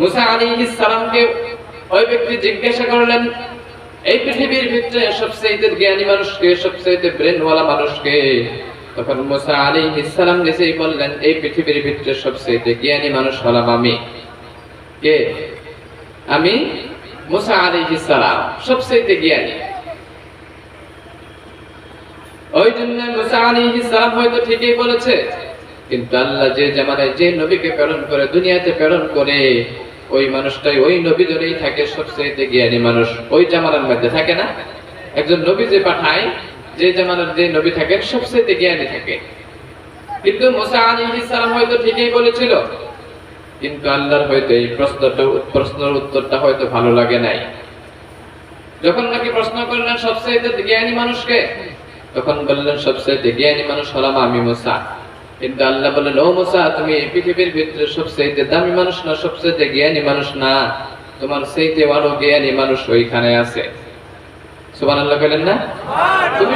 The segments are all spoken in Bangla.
মুসা আলাইহিস সালামকে ওই ব্যক্তি জিজ্ঞাসা করলেন, এই পৃথিবীর ভিতরে সবচেয়ে জ্ঞানী মানুষকে সবচেয়ে ব্রেনওয়ালা মানুষকে? তখন মুসা আলাইহিস সালাম নিজেই বললেন, এই পৃথিবীর ভিতরে সবচেয়ে জ্ঞানী মানুষ হলাম আমি। কে? আমি মুসা আলাইহিস সালাম সবচেয়ে জ্ঞানী। ওই জন্য মুসা আলাইহিস সালাম হয়তো ঠিকই বলেছে, কিন্তু আল্লাহ যে জামানায় যে নবীকে প্রেরণ করে, দুনিয়াতে প্রেরণ করে ওই মানুষটাই ওই নবী ধরেই থাকে সবচেয়ে জ্ঞানী মানুষ। ওই জামানার মধ্যে থাকে না? একজন নবী যে পাঠায়, যে জামানার যে নবী থাকেন সবচেয়ে জ্ঞানী থাকে। কিন্তু মুসা আলাইহিস সালাম হয়তো ঠিকই বলেছিল, কিন্তু আল্লাহর হয়তো এই প্রশ্নটা, প্রশ্নের উত্তরটা হয়তো ভালো লাগে নাই। যখন নাকি প্রশ্ন করলেন সবচেয়ে জ্ঞানী মানুষকে, তখন বললেন সবচেয়ে জ্ঞানী মানুষ হলাম আমি মুসা। কিন্তু আল্লাহ বললেন ও তুমি এই পৃথিবীর ভিতরে সবচেয়ে দামি মানুষ না সবচেয়ে জ্ঞানী মানুষ না? তোমার সেইতে আরও জ্ঞানী মানুষ ওইখানে আছে। তুমি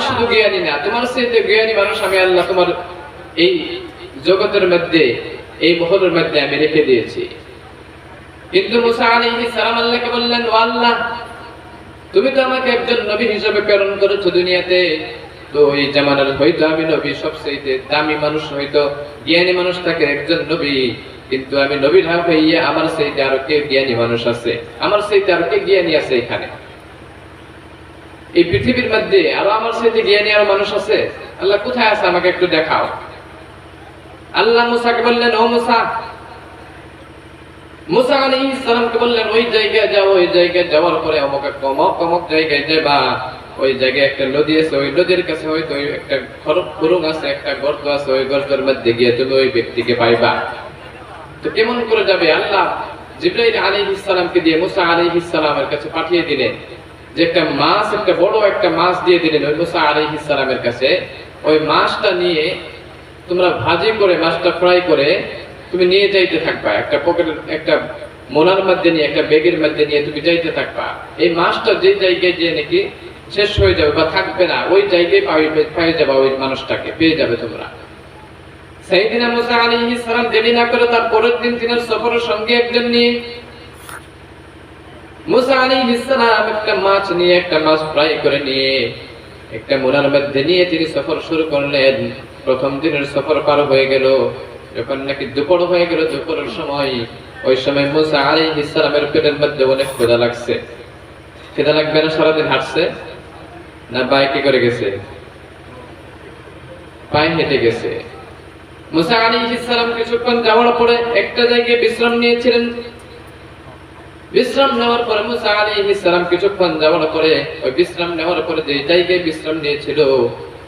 জগতের মধ্যে, এই মধ্যে আমি রেখে দিয়েছি। কিন্তু বললেন তুমি তো আমাকে একজন নবী হিসেবে প্রেরণ করেছ দুনিয়াতে। তো এই জামানার হয়তো আমি নবী সবচেয়ে দামি মানুষ হয়তো জ্ঞানী মানুষ থাকে একজন নবী। কিন্তু আমি নবীর হাফ হইয়া আমার সেইতে আরও কে জ্ঞানী মানুষ আছে? আমার সেইতে আরও কে জ্ঞানী আছে এখানে? এই পৃথিবীর মধ্যে আরও আমার সাথে জ্ঞানী আরও মানুষ আছে? আল্লাহ কোথায় আছে? আমাকে একটু দেখাও। আল্লাহ মুসাকে বললেন, ও মুসা মুসা আলাইহিস সালামকে বললেন, ওই জায়গায় যাও, ওই জায়গায় যাওয়ার পরে অমুক একটা অমুক অমুক জায়গায় যাবা ওই জায়গায় একটা নদী আছে, ওই নদীর কাছে হয়তো একটা খুরুং আছে, একটা গর্ত আছে, ওই গর্তের মধ্যে গিয়ে তুমি ওই ব্যক্তিকে পাইবা। তো কেমন করে যাবে আল্লাহ, জিব্রাইল আলাইহিস সালামকে দিয়ে মুসা আলাইহিস সালামের কাছে পাঠিয়ে দিলেন। যে একটা মাছ, একটা বড় একটা মাছ দিয়ে দিলেন ওই মুসা আলাইহিস সালামের কাছে। ওই মাছটা নিয়ে তোমরা ভাজি করে, মাছটা ফ্রাই করে তুমি নিয়ে যাইতে থাকবা। একটা পকেটের, একটা মোনার মধ্যে নিয়ে, একটা ব্যাগের মধ্যে নিয়ে তুমি যাইতে থাকবা। এই মাছটা যে জায়গায় যে নাকি শেষ হয়ে যাবে বা থাকবে না। ওই জায়গায় পেয়ে যাবে ওই মানুষটাকে, পেয়ে যাবে তোমরা। মুসা সালাম দেরি না করে তার পরের দিন তিনের সফরের সঙ্গে একজন নিয়ে মুসা আলাইহিস সালাম একটা মাছ নিয়ে, একটা মাছ ফ্রাই করে নিয়ে, একটা মধ্যে নিয়ে তিনি সফর শুরু করলেন। প্রথম দিনের সফর পার হয়ে গেল। যখন নাকি দুপুর হয়ে গেল, দুপুরের সময়, ওই সময় মুসা আলাইহিস সালামের পেটের মধ্যে অনেক ক্ষুধা লাগছে। ক্ষুধা লাগবে না, সারাদিন হাঁটছে? না বাইকে করে গেছে? পায়ে হেঁটে গেছে। মুসা আলাইহিস সালাম কিছুক্ষণ যাওয়ার পরে একটা জায়গায় বিশ্রাম নিয়েছিলেন। বিশ্রাম নেওয়ার পরে মুসা আলাইহিস সালাম কিছুক্ষণ যাওয়ার পরে, ওই বিশ্রাম নেওয়ার পরে যে জায়গায় বিশ্রাম নিয়েছিল,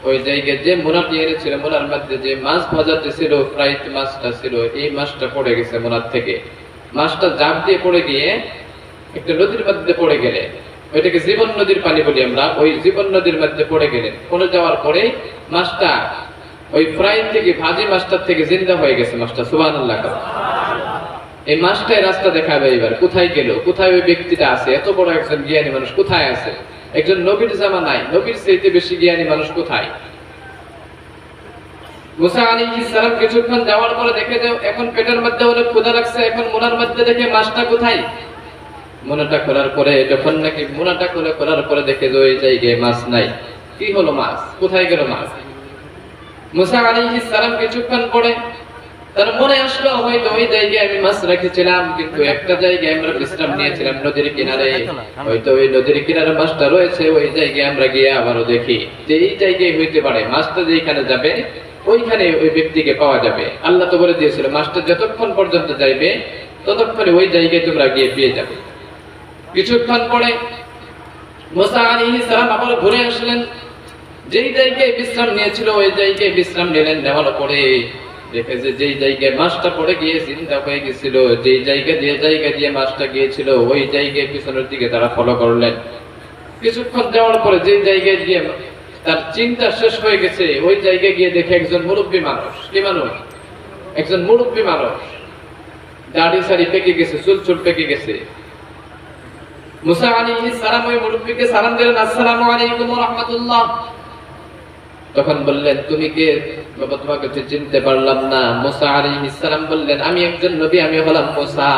ওই জায়গায় যে মোনা দিয়ে ছিল মোনার মধ্যে যে মাছ ভাজাতে ছিল, ফ্রাইড মাছটা ছিল, এই মাছটা পড়ে গেছে মোনার থেকে। মাছটা জাপ দিয়ে পড়ে গিয়ে একটা নদীর মধ্যে পড়ে গেলে। ওইটাকে জীবন নদীর পানি বলি আমরা, ওই জীবন নদীর মধ্যে পড়ে গেলেন পড়ে যাওয়ার পরে মাছটা, ওই ফ্রাই থেকে ভাজি মাছটার থেকে জিন্দা হয়ে গেছে মাছটা, সুবহানাল্লাহ এই মাছটাই রাস্তা দেখাবে এবার, কোথায় গেল? কোথায় ওই ব্যক্তিটা আছে? এত বড় একজন জ্ঞানী মানুষ কোথায় আছে? একজন নবীর জামা নাই নবীর চাইতে বেশি জ্ঞানী মানুষ কোথায়? মুসা আলাইহিস সালাম কিছুক্ষণ যাওয়ার পরে দেখে যে এখন পেটের মধ্যে অনেক ক্ষুধা লাগছে, এখন মোনার মধ্যে দেখে মাছটা কোথায়? মোনাটা খোলার পরে, যখন নাকি মোনাটা খুলে খোলার পরে দেখে যে ওই জায়গায় মাছ নাই, কি হলো মাছ? কোথায় গেল মাছ? মুসা পরে তার মনে আসলো, হয়তো ওই জায়গায় আমি মাছ রেখেছিলাম, কিন্তু একটা জায়গায় আমরা বিশ্রাম নিয়েছিলাম নদীর কিনারে। হয়তো ওই নদীর কিনারে মাছটা রয়েছে, ওই জায়গায় আমরা গিয়ে আবারও দেখি যে এই জায়গায় হইতে পারে, মাছটা যেখানে যাবে, ওইখানে ওই ব্যক্তিকে পাওয়া যাবে। আল্লাহ তো বলে দিয়েছিল, মাছটা যতক্ষণ পর্যন্ত যাইবে, ততক্ষণে ওই জায়গায় তোমরা গিয়ে পেয়ে যাবে। কিছুক্ষণ পরে মুসা আলাইহিস ইসলাম আবার ঘুরে আসলেন। যেই জায়গায় বিশ্রাম নিয়েছিল, ওই জায়গায় বিশ্রাম নিলেন নেওয়ার পরে দেখে যে যেই জায়গায় মাছটা পড়ে গিয়ে চিন্তা হয়ে গেছিল, যেই জায়গা যে জায়গা দিয়ে মাছটা গিয়েছিল, ওই জায়গায় পিছনের দিকে তারা ফলো করলেন। কিছুক্ষণ যাওয়ার পরে যেই জায়গায় গিয়ে তার চিন্তা শেষ হয়ে গেছে, ওই জায়গায় গিয়ে দেখে একজন মুরব্বী মানুষ। কি মানুষ? একজন মুরব্বী মানুষ। দাড়ি সাড়ি পেকে গেছে চুল চুল পেকে গেছে। মুসা আলাইহিস সালাম ওই সালাম দিলেন, আসসালামু আলাইকুম ওয়া রাহমাতুল্লাহ। তখন বললেন, তুমি কে? বাবা, তোমাকে তো চিনতে পারলাম না। মুসা আলাইহিস সালাম বললেন, আমি একজন নবী, আমি হলাম মুসা।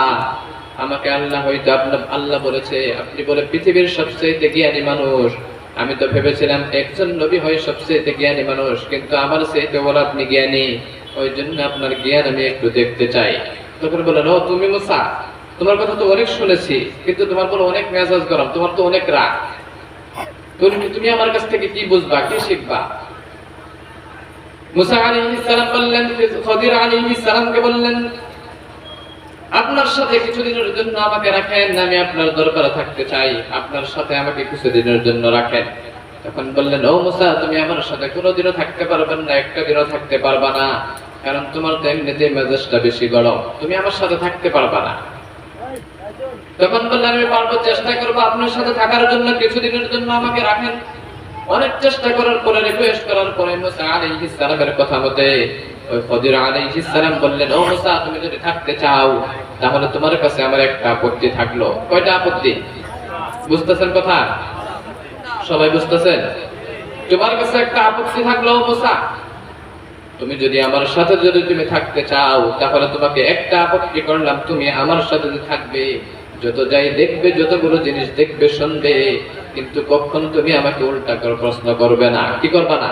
আমাকে আল্লাহ হয়তো আপনার, আল্লাহ বলেছে। আপনি বলে পৃথিবীর সবচেয়ে জ্ঞানী মানুষ। আমি তো ভেবেছিলাম একজন নবী হয় সবচেয়ে জ্ঞানী মানুষ, কিন্তু আমার চাইতে বলে আপনি জ্ঞানী। ওই জন্য আপনার জ্ঞান আমি একটু দেখতে চাই। তখন বললেন, ও, তুমি মুসা? তোমার কথা তো অনেক শুনেছি, কিন্তু তোমার বলো অনেক মেজাজ গরম, তোমার তো অনেক রাগ। তুমি আমার কাছ থেকে কি বুঝবা, কি শিখবা? মুসা বললেন, খদির বললেন, আপনার সাথে কিছুদিনের জন্য আমাকে রাখেন, আমি আপনার থাকতে চাই, আপনার সাথে আমাকে কিছুদিনের জন্য রাখেন। তখন বললেন, ও মুসা, তুমি আমার সাথে কোনোদিনও থাকতে পারবেন না একটা দিনও থাকতে পারবা না, কারণ তোমার তো এমনিতে মেজাজটা বেশি গরম, তুমি আমার সাথে থাকতে পারবা না। তখন বললেন, আমি পারব, চেষ্টা করব আপনার সাথে থাকার জন্য, কিছুদিনের জন্য আমাকে রাখেন। অনেক চেষ্টা করার পরে রিকোয়েস্ট করার পরে মুসা আলাইহিস সালামের কথা মতে ওই খদির আলাইহিস সালাম বললেন, ও মুসা, তুমি যদি থাকতে চাও, তাহলে তোমার কাছে আমার একটা আপত্তি থাকল। কয়টা আপত্তি? বুঝতেছেন কথা? সবাই বুঝতেছেন? তোমার কাছে একটা আপত্তি থাকল, ও মুসা? তুমি যদি আমার সাথে যদি তুমি থাকতে চাও, তাহলে তোমাকে একটা আপত্তি করলাম, তুমি আমার সাথে যদি থাকবে যত যাই দেখবে, যতগুলো জিনিস দেখবে শুনবে কিন্তু কখন তুমি আমাকে উল্টা করে প্রশ্ন করবে না? কি করবে না?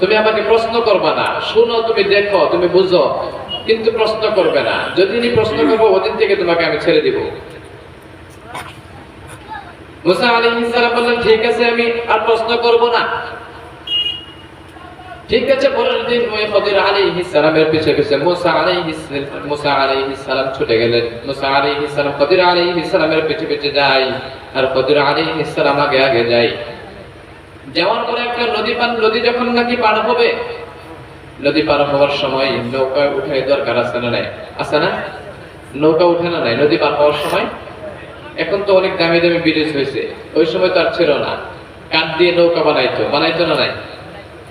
তুমি আমাকে প্রশ্ন করবে না। শুনো, তুমি দেখো, তুমি বুঝো, কিন্তু প্রশ্ন করবে না। যেদিনই প্রশ্ন করব, ওদিন থেকে তোমাকে আমি ছেড়ে দিব। ঠিক আছে, আমি আর প্রশ্ন করব না। ঠিক আছে, পরের দিন আলাইহিস সালামের পিছে পিছে মুসা আলাইহিস মুসা আলাইহিস সালাম ছুটে গেলেন। মুসা আলাইহিস সালাম আলাইহিস সালামের পিছে পিছে যায় আর আলাইহিস সালাম আগে আগে যায়। যাওয়ার পরে একটা নদী পান নদী যখন নাকি পার হবে, নদী পার হওয়ার সময় নৌকা উঠে দরকার আছে না নাই? আছে না? নৌকা উঠে না নাই? নদী পার হওয়ার সময়? এখন তো অনেক দামি দামি ব্রিজ হয়েছে। ওই সময় তো আর ছিল না। কাঠ দিয়ে নৌকা বানাইতো। বানাইতো না নাই?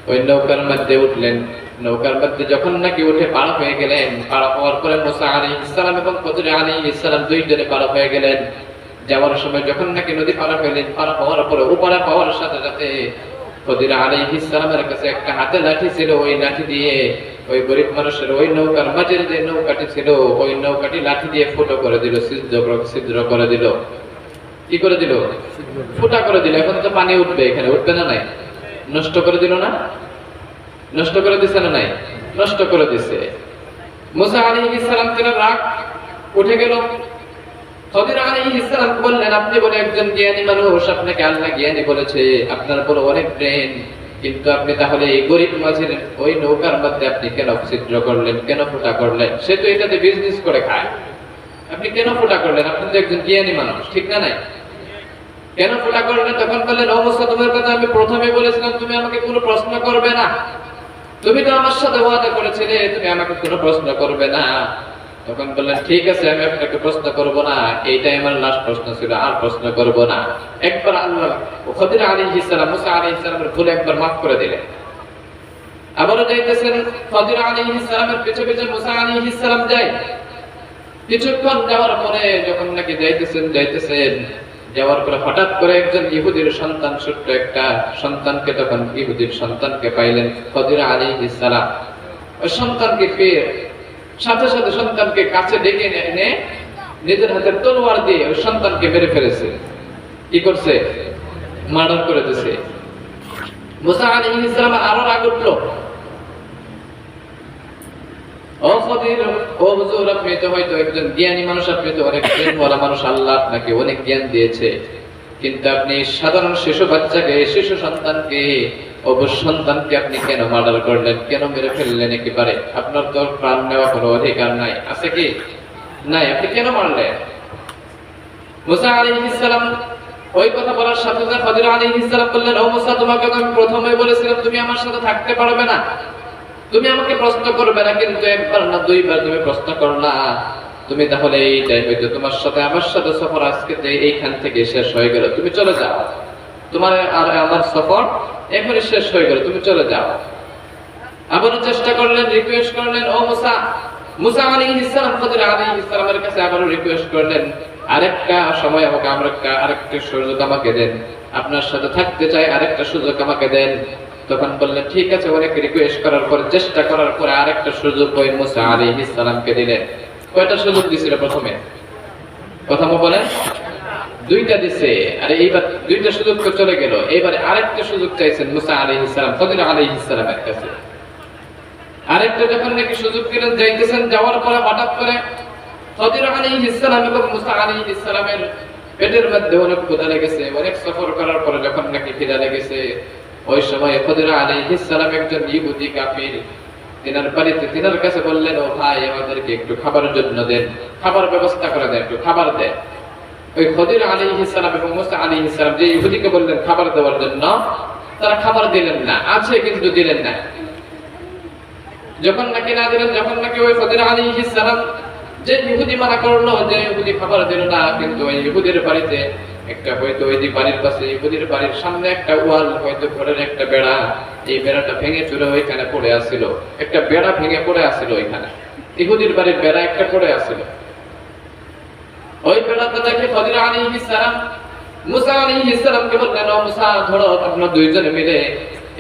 ওই নৌকার মধ্যে উঠলেন। নৌকার মধ্যে যখন নাকি উঠে পার হয়ে গেলেন পার হওয়ার পরে মুসা আলী ইসলাম এবং কদর আলী ইসলাম দুইজনে পার হয়ে গেলেন। যাওয়ার সময় যখন নাকি নদী পার হইলেন পার হওয়ার পরে উপরে পাওয়ার সাথে সাথে কদির আলী ইসলামের কাছে একটা হাতে লাঠি ছিল ওই লাঠি দিয়ে ওই গরিব মানুষের ওই নৌকার মাঝের যে নৌকাটি ছিল ওই নৌকাটি লাঠি দিয়ে ফুটো করে দিল করে- ছিদ্র করে দিল। কি করে দিল। ফুটা করে দিল। এখন তো পানি উঠবে এখানে উঠবে না নাই? নষ্ট করে দিল না? নষ্ট করে দিছে না নাই? নষ্ট করে দিছে। মুসা আলী ইসলাম তেনার রাগ উঠে গেল? অনেক কিন্তু আপনি তাহলে গরিব ওই নৌকার মধ্যে আপনি কেন ছিদ্র করলেন? কেন ফুটা করলেন? সে তো এটাতে বিজনেস করে খায়। আপনি কেন ফুটা করলেন? আপনি তো একজন জ্ঞানী মানুষ, ঠিক না নাই? কেন ফুটা করলেন তখন বললেন অবস্থা তোমার কথা আমি প্রথমে বলেছিলাম, তুমি আমাকে কোনো প্রশ্ন করবে না। তুমি তো আমার সাথে ওয়াদা করেছিলে, তুমি আমাকে কোনো প্রশ্ন করবে না। তখন বললেন, ঠিক আছে, আমি আপনাকে প্রশ্ন করব না। এইটাই আমার লাস্ট প্রশ্ন ছিল, আর প্রশ্ন করব না। একবার আল্লাহ খদির আলাইহিস সালাম, মুসা আলাইহিস সালামের ভুল একবার মাফ করে দিলেন। আবারও যাইতেছেন খদির আলাইহিস সালামের পিছে পিছে মুসা আলাইহিস সালাম যায়। কিছুক্ষণ যাওয়ার পরে যখন নাকি যাইতেছেন যাইতেছেন যাওয়ার পরে হঠাৎ করে একজন ইহুদির সন্তান, ছোট্ট একটা সন্তানকে তখন ইহুদির সন্তানকে পাইলেন খদির আলী ইসালাম ওই সন্তানকে পেয়ে সাথে সাথে সন্তানকে কাছে ডেকে এনে নিজের হাতের তলোয়ার দিয়ে ওই সন্তানকে মেরে ফেলেছে। কি করছে? মার্ডার করে দিছে। মুসা আলী ইসলাম আরও রাগ উঠল। আপনার তো প্রাণ নেওয়া অধিকার নাই। আছে কি? নাই, আপনি কেন মারলেন? মুসা আলাইহিস ওই কথা বলার সাথে সাথে সালাম বললেন, ও মুসা, তোমাকে আমি প্রথমে বলেছিলাম, তুমি আমার সাথে থাকতে পারবে না। তুমি আমাকে প্রশ্ন করবে না, কিন্তু একবার না, দুইবার তুমি প্রশ্ন করলা। তুমি তাহলে এইটাই হয়তো তোমার সাথে আমার সাথে সফর আজকে এইখান থেকে শেষ হয়ে গেল, তুমি চলে যাও। তোমার আর আমার সফর এখনই শেষ হয়ে গেল, তুমি চলে যাও। আবারও চেষ্টা করলেন রিকোয়েস্ট করলেন, ও মুসা মুসা আলাইহিস সালাম খদির আলাইহিস সালামের কাছে আবারও রিকোয়েস্ট করলেন, আরেকটা সময় আমাকে আরেকটা আরেকটা সুযোগ আমাকে দেন। আপনার সাথে থাকতে চাই, আরেকটা সুযোগ আমাকে দেন। তখন বললেন, ঠিক আছে, অনেক রিকোয়েস্ট করার পর, চেষ্টা করার পরে আরেকটা সুযোগ ওই মুসা আলাইহিস সালামকে দিলেন। কয়টা সুযোগ দিছিল প্রথমে? কথা বলেন, দুইটা দিছে। আর এইবার দুইটা সুযোগ তো চলে গেল। এবারে আরেকটা সুযোগ চাইছেন মুসা আলাইহিস সালাম খদির আলাইহিস সালামের কাছে। আরেকটা যখন নাকি সুযোগ দিলেন, যাইতেছেন, যাওয়ার পরে হঠাৎ করে খদির আলাইহিস সালাম এবং মুসা আলাইহিস সালামের পেটের মধ্যে অনেক ক্ষুধা লেগেছে। অনেক সফর করার পরে যখন নাকি খিদা লেগেছে ওই সময় খদির আলাইহিস সালাম একজন ইহুদি কাফির, তিনার বাড়িতে তিনার কাছে বললেন, ও ভাই, আমাদেরকে একটু খাবারের জন্য দেন, খাবার ব্যবস্থা করে দেন, একটু খাবার দেন। ওই খদির আলাইহিস সালাম এবং মুসা আলাইহিস সালাম যে ইহুদিকে বললেন খাবার দেওয়ার জন্য, তারা খাবার দিলেন না, আছে কিন্তু দিলেন না। যখন নাকি না দিলেন, যখন নাকি ওই খদির আলাইহিস সালাম যে ইহুদি মানা করল, যে ইহুদি খাবার দিল না, কিন্তু ওই ইহুদির বাড়িতে একটা হয়তো ওই বাড়ির পাশে ইহুদির বাড়ির সামনে একটা ওয়াল, হয়তো ঘরের একটা বেড়া, এই বেড়াটা ভেঙে চুরে ওইখানে পড়ে আসছিল একটা বেড়া ভেঙে পড়ে আসছিল ওইখানে। ইহুদির বাড়ির বেড়া একটা পড়ে আসছিল ওই বেড়াটা দেখে সালাম, মুসা সালামকে বললেন মুসা, ধরো আপনারা দুইজনে মিলে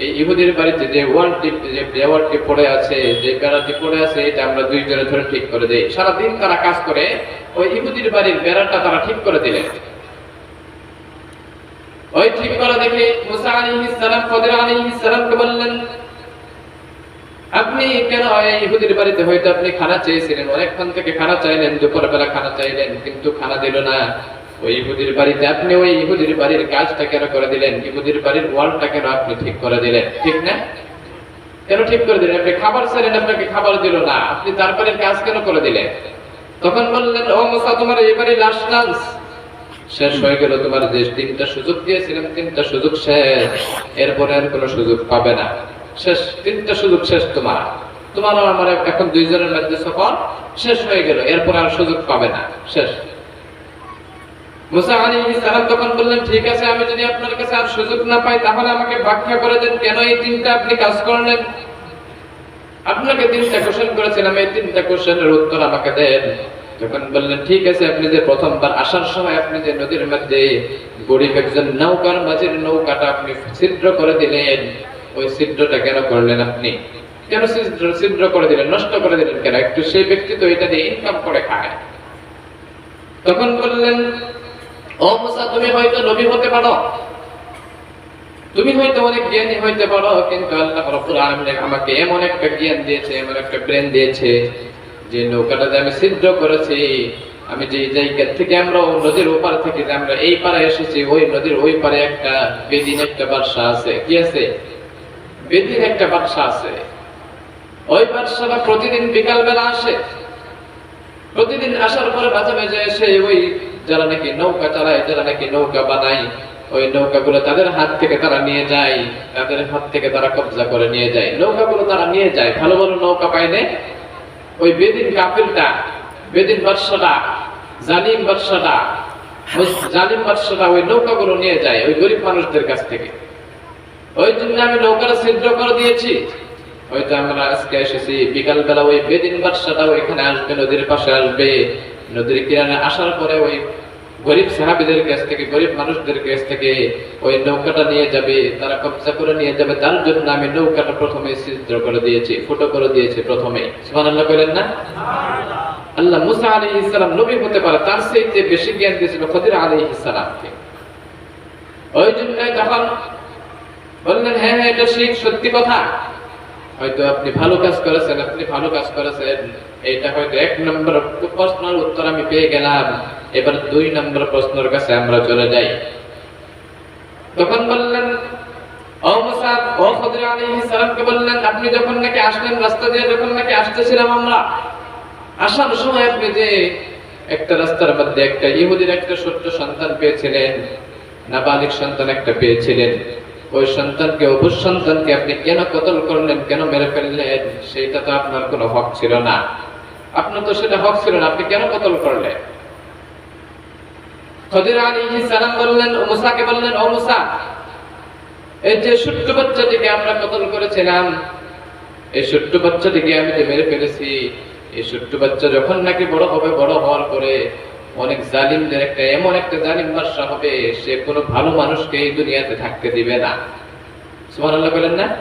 এই ইহুদির বাড়িতে যে ওয়ালটি, যে দেওয়ালটি পড়ে আছে, যে বেড়াটি পড়ে আছে, এটা আমরা দুইজনে ধরে ঠিক করে দেই। সারাদিন তারা কাজ করে, ওই ইহুদির বাড়ির বেড়াটা তারা ঠিক করে দিলেন। ওই ঠিক করে দেখে মুসা আলাইহিস সালাম খদির আলাইহিস সালামকে বললেন, আপনি কেন ইহুদির বাড়িতে হয়তো আপনি খানা চেয়েছিলেন? অনেকক্ষণ থেকে খানা চাইলেন, দুপুরবেলা খানা চাইলেন, কিন্তু খানা দিল না। ওই ইহুদির বাড়িতে আপনি ওই ইহুদির বাড়ির কাজটা কেন করে দিলেন? ইহুদির বাড়ির ওয়ালটা কেন আপনি ঠিক করে দিলেন? ঠিক না? কেন ঠিক করে দিলেন? আপনি খাবার চাইলেন আপনাকে খাবার দিল না। আপনি তারপরে কাজ কেন করে দিলেন? তখন বললেন, ও মুসা, তোমার এই বাড়ি লাস্ট চান্স শেষ হয়ে গেল তোমার যে তিনটা সুযোগ দিয়েছিলাম, তিনটা সুযোগ শেষ। এরপরে আর কোনো সুযোগ পাবে না। শেষ, তিনটা সুযোগ শেষ তোমার। তোমার আমার এখন দুইজনের মধ্যে সফর শেষ হয়ে গেল, এরপর আর সুযোগ পাবে না। শেষ। আপনাকে তিনটা কোশ্চেন করেছিলাম। এই তিনটা কোশ্চেনের উত্তর আমাকে দেন। যখন বললেন, ঠিক আছে, আপনি যে প্রথমবার আসার সময় আপনি যে নদীর মধ্যে গরিব একজন নৌকার মাঝের নৌকাটা আপনি ছিদ্র করে দিলেন, ওই ছিদ্রটা কেন করলেন আপনি? কেন ছিদ্র করে দিলেন, নষ্ট করে দিলেন কেন? একটু সেই ব্যক্তি তো এটা দিয়ে ইনকাম করে খায়। তখন বললেন, ও মুসা, তুমি হয়তো নবী হতে পারো। তুমি হয়তো অনেক জ্ঞানী হইতে পারো, কিন্তু আল্লাহ রাব্বুল আলামিন আমাকে এমন একটা জ্ঞান দিয়েছে, এমন একটা ব্রেন দিয়েছে যে নৌকাটাতে আমি ছিদ্র করেছি, আমি যে জায়গা থেকে আমরা নদীর ওপার থেকে যে আমরা এই পারে এসেছি, ওই নদীর ওই পারে একটা বেদিন একটা বাদশা আছে। কি আছে? বেদিন একটা বাদশা আছে। ওই বাদশাটা প্রতিদিন বিকাল বেলা আসে। প্রতিদিন আসার পরে মাঝে মাঝে এসে ওই যারা নাকি নৌকা চালায়, যারা নাকি নৌকা বানায়, ওই নৌকাগুলো তাদের হাত থেকে তারা নিয়ে যায়, তাদের হাত থেকে তারা কবজা করে নিয়ে যায়। নৌকাগুলো তারা নিয়ে যায়। ভালো ভালো নৌকা পাইলে ওই বেদিন কাপেলটা বেদিন বাদশাটা জালিম বাদশাটা জালিম বাদশাটা ওই নৌকাগুলো নিয়ে যায় ওই গরিব মানুষদের কাছ থেকে। ওই জন্য আমি নৌকাটা ছিদ্র করে দিয়েছি। হয়তো আমরা আজকে এসেছি বিকাল বেলা ওই বেদিন বাদশাটাও ওইখানে আসবে, নদীর পাশে আসবে। নদীর কিনারে আসার পরে ওই গরিব সাহাবিদের কাছ থেকে, গরিব মানুষদের কাছ থেকে ওই নৌকাটা নিয়ে যাবে, তারা কবজা করে নিয়ে যাবে। তার জন্য আমি নৌকাটা প্রথমে ছিদ্র করে দিয়েছি, ফুটো করে দিয়েছি প্রথমে। সুবহানাল্লাহ বলেন না? আল্লাহ মুসা আলাইহিস সালাম নবী হতে পারে, তার চাইতে বেশি জ্ঞান দিয়েছিল খদির আলাইহিস সালামকে ওই জন্য তখন বললেন হ্যাঁ হ্যাঁ এটা ঠিক সত্যি কথা। হয়তো আপনি ভালো কাজ করেছেন, আপনি ভালো কাজ করেছেন। এটা হয়তো এক নম্বর প্রশ্নের উত্তর আমি পেয়ে গেলাম। এবার দুই নম্বর প্রশ্নের কাছে আমরা চলে যাই। তখন বললেন আপনি যখন নাকি আসলেন রাস্তা দিয়ে, যখন নাকি আসতেছিলাম আমরা, আসার সময় আপনি যে একটা রাস্তার মধ্যে একটা ইহুদির একটা ছোট্ট সন্তান পেয়েছিলেন, নাবালিক সন্তান একটা পেয়েছিলেন, ওই সন্তানকে অবুজ সন্তানকে আপনি কেন কতল করলেন, কেন মেরে ফেললেন, সেইটা তো আপনার কোনো হক ছিল না। আপনার তো সেটা হক ছিল না, আপনি কেন কতল করলেন? যখন নাকি বড় হবে, বড় হওয়ার পরে অনেক জালিমদের একটা, এমন একটা জালিম বাদশা হবে, সে কোনো ভালো মানুষকে এই দুনিয়াতে থাকতে দিবে না। সুবহানাল্লাহ বলেন না?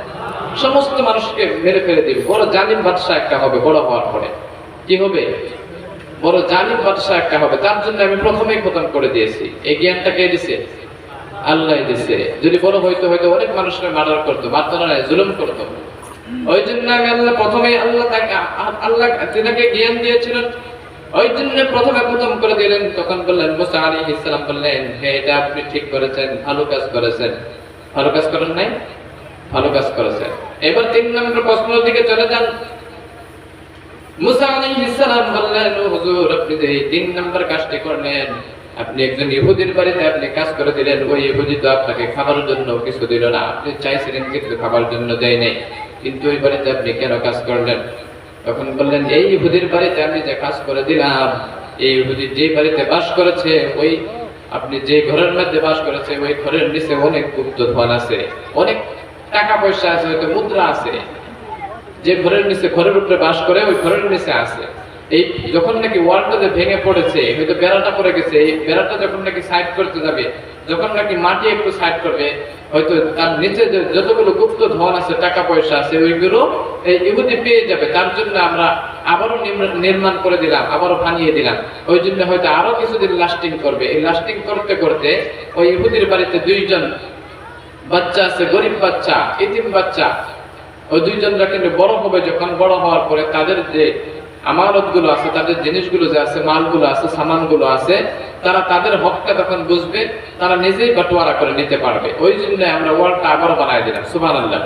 সমস্ত মানুষকে মেরে ফেলে দিবে। বড় জালিম বাদশা একটা হবে, বড় হওয়ার পরে। কি হবে? বড় জালিম বাদশাহ একটা হবে। তার জন্য আমি প্রথমেই খতম করে দিয়েছি। এই জ্ঞানটা কে দিছে? আল্লাহ দিছে। যদি বড় হইতো হয়তো অনেক মানুষকে মার্ডার করতো মারতো জুলুম করতো। ওই জন্য আমি আল্লাহ প্রথমেই আল্লাহ তাকে আল্লাহ তিনাকে জ্ঞান দিয়েছিলেন, ওই জন্য প্রথমে খতম করে দিলেন। তখন বললেন, মুসা আলী ইসলাম বললেন হ্যাঁ এটা আপনি ঠিক করেছেন, ভালো কাজ করেছেন। ভালো কাজ করেন নাই? ভালো কাজ করেছেন। এবার তিন নম্বর প্রশ্নের দিকে চলে যান। তখন বললেন, এই ইহুদির বাড়িতে আমি যে কাজ করে দিলাম, এই ইহুদি যে বাড়িতে বাস করেছে, ওই আপনি যে ঘরের মধ্যে বাস করেছে, ওই ঘরের নিচে অনেক গুপ্ত ধন আছে, অনেক টাকা পয়সা আছে, হয়তো মুদ্রা আছে। যে ঘরের নিচে, ঘরের উপরে বাস করে, ওই ঘরের নিচে আছে। এই যখন নাকি ওয়ালটা যে ভেঙে পড়েছে, হয়তো বেড়াটা পড়ে গেছে, এই বেড়াটা যখন নাকি সাইড করতে যাবে, যখন নাকি মাটি একটু সাইড করবে, হয়তো তার নিচে যতগুলো গুপ্ত ধন আছে, টাকা পয়সা আছে, ওইগুলো এই ইহুদি পেয়ে যাবে। তার জন্য আমরা আবারও নির্মাণ- করে দিলাম, আবারও ভাঙিয়ে দিলাম। ওই জন্য হয়তো আরও কিছুদিন লাস্টিং করবে। এই লাস্টিং করতে করতে ওই ইহুদির বাড়িতে দুইজন বাচ্চা আছে, গরিব বাচ্চা, এতিম বাচ্চা। ওই দুইজনরা কিন্তু বড় হবে, যখন বড় হওয়ার পরে তাদের যে আমানতগুলো আছে, তাদের জিনিসগুলো যে আছে, মালগুলো আছে, সামানগুলো আছে, তারা তাদের হকটা তখন বুঝবে, তারা নিজেই বাটোয়ারা করে নিতে পারবে। ওই জন্য আমরা ওয়ার্ডটা আবার বানাই দিলাম, সুবহানাল্লাহ।